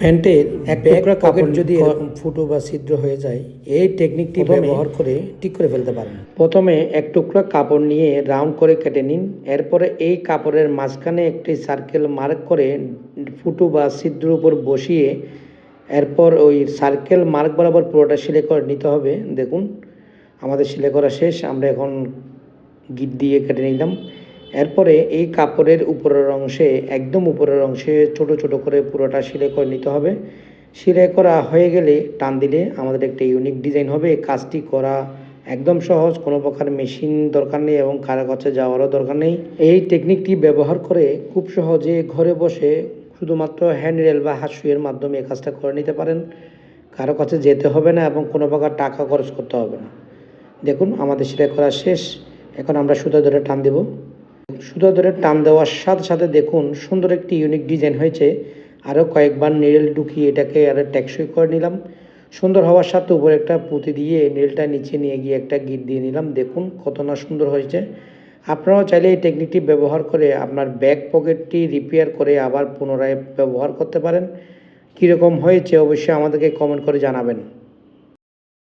প্যান্টের এক টুকরা কাপড় যদি এরকম ফুটো বা ছিদ্র হয়ে যায় এই টেকনিকটি ব্যবহার করে ঠিক করে ফেলতে পারেন। প্রথমে এক টুকরা কাপড় নিয়ে রাউন্ড করে কেটে নিন। এরপরে এই কাপড়ের মাঝখানে একটি সার্কেল মার্ক করে ফুটো বা ছিদ্রের উপর বসিয়ে এরপর ওই সার্কেল মার্ক বরাবর পুরোটা সেলাই করে নিতে হবে। দেখুন আমাদের সেলাই করা শেষ আমরা এখন গিট দিয়ে কেটে নিলাম। এরপরে এই কাপড়ের উপরের অংশে, একদম উপরের অংশে ছোট ছোট করে পুরোটা সেলাই করে নিতে হবে। সেলাই করা হয়ে গেলে টান দিলে আমাদের একটা ইউনিক ডিজাইন হবে। কাজটি করা একদম সহজ, কোনো প্রকার মেশিন দরকার নেই এবং কারও কাছে যাওয়ারও দরকার নেই। এই টেকনিকটি ব্যবহার করে খুব সহজে ঘরে বসে শুধুমাত্র হ্যান্ডরেল বা হাত সুইয়ের মাধ্যমে এই কাজটা করে নিতে পারেন। কারও কাছে যেতে হবে না এবং কোনো প্রকার টাকা খরচ করতে হবে না। দেখুন, আমাদের সেলাই করা শেষ। এখন আমরা সুতা ধরে টান দেব। সুতা ধরে টান দেওয়ার সাথে সাথে দেখুন সুন্দর একটি ইউনিক ডিজাইন হয়েছে। আরও কয়েকবার নেড়েল ঢুকিয়ে এটাকে আরও টেকসই করে নিলাম। সুন্দর হওয়ার সাথে উপরে একটা পুঁতি দিয়ে নেলটা নিচে নিয়ে গিয়ে একটা গিট দিয়ে নিলাম। দেখুন কত না সুন্দর হয়েছে। আপনারাও চাইলে এই টেকনিকটি ব্যবহার করে আপনার ব্যাক পকেটটি রিপেয়ার করে আবার পুনরায় ব্যবহার করতে পারেন। কীরকম হয়েছে অবশ্যই আমাদেরকে কমেন্ট করে জানাবেন।